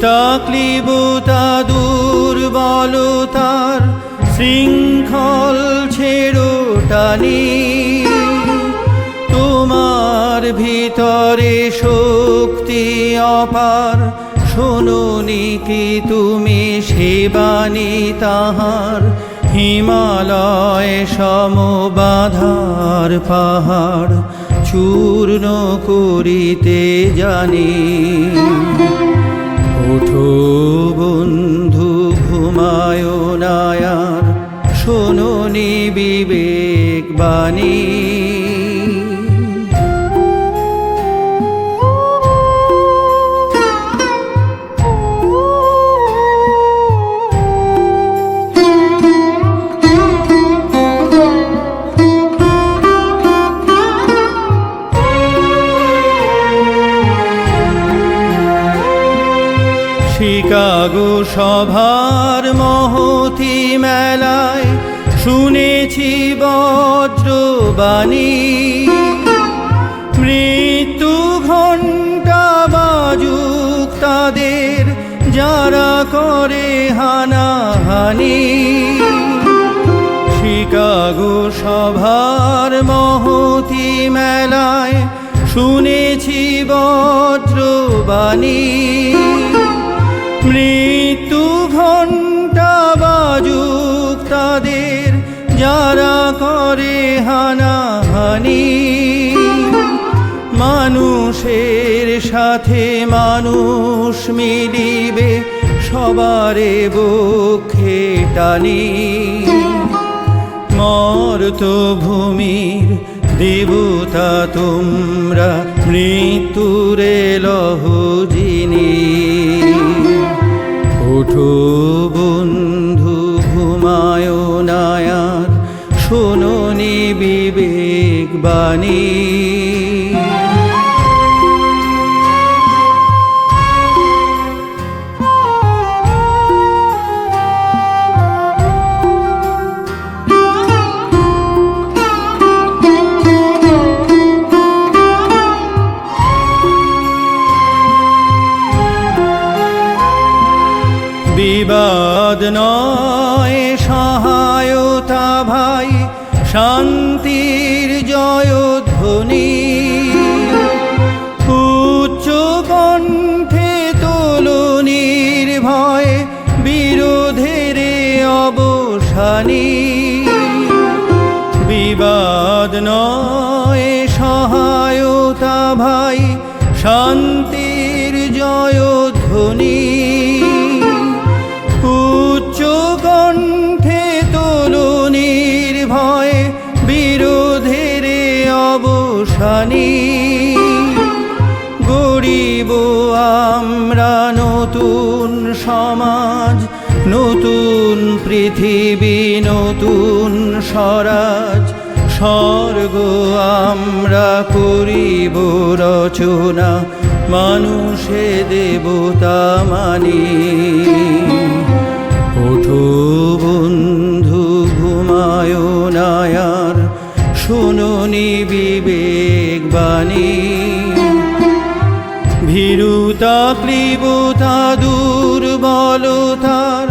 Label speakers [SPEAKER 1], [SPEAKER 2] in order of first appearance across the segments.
[SPEAKER 1] ক্লিবতা দুর্বলতার শৃঙ্খল ছেড়ো টানি। তোমার ভিতরে শক্তি অপার, শোনি কি তুমি সেবানি তাহার। হিমালয় সমবাধার পাহাড় চূর্ণ করিতে জানি। ওঠো বন্ধু ঘুমায় নায়ার শোনি বিবেক বাণী শিকাগো সভার মহতি মেলায় শুনেছি বজ্রবাণী। মৃত্যু ঘণ্টা বাজুক তাদের, যারা করে হানাহানি। শিকাগো সভার মহতি মেলায় শুনেছি বজ্রবাণী। করে হানাহানি। মানুষের সাথে মানুষ মিলিবে, সবারে বক্ষে টানি। মর্ত ভূমির দেবতা তোমরা, মৃত্যুরে লহজিনী ওঠো বিবেক বাণী বিবাদ নয় সহায়তা ভাই শান্তির জয়ধ্বনি। উচ্চ কণ্ঠে তোলনির ভয় বিরোধের অবসানী। বিবাদ নয় সহায়তা ভাই শান্তির জয়ধ্বনি। অবসানী গরিব আমরা নতুন সমাজ, নতুন পৃথিবী, নতুন স্বরাজ। স্বর্গ আমরা করিব রচনা, মানুষে দেবতা মানি। ক্লিবতা দুর্বলতার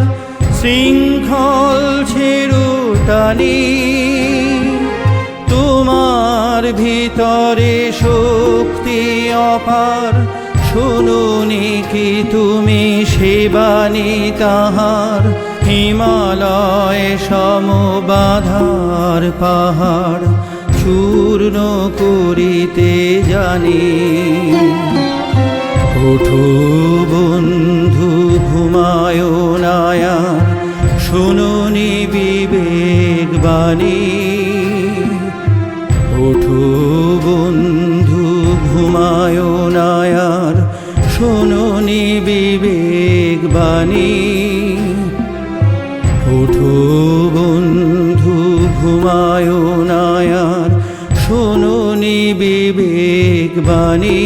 [SPEAKER 1] শৃঙ্খল ছেড়ুটানি তোমার ভিতরে শক্তি অপার শুনুনি কি তুমি সেবানি তাহার। হিমালয় সমবাধার পাহাড়, চূর্ণ করিতে জানি। ওঠো বন্ধু ঘুমায় নায়ার শুনুনি বিবেক বাণী। ওঠো বন্ধু ঘুমায় নায়ার শুনুনি বিবেক বাণী। ওঠো বন্ধু ঘুমায় নায়ার শুনুনি বিবেক বাণী।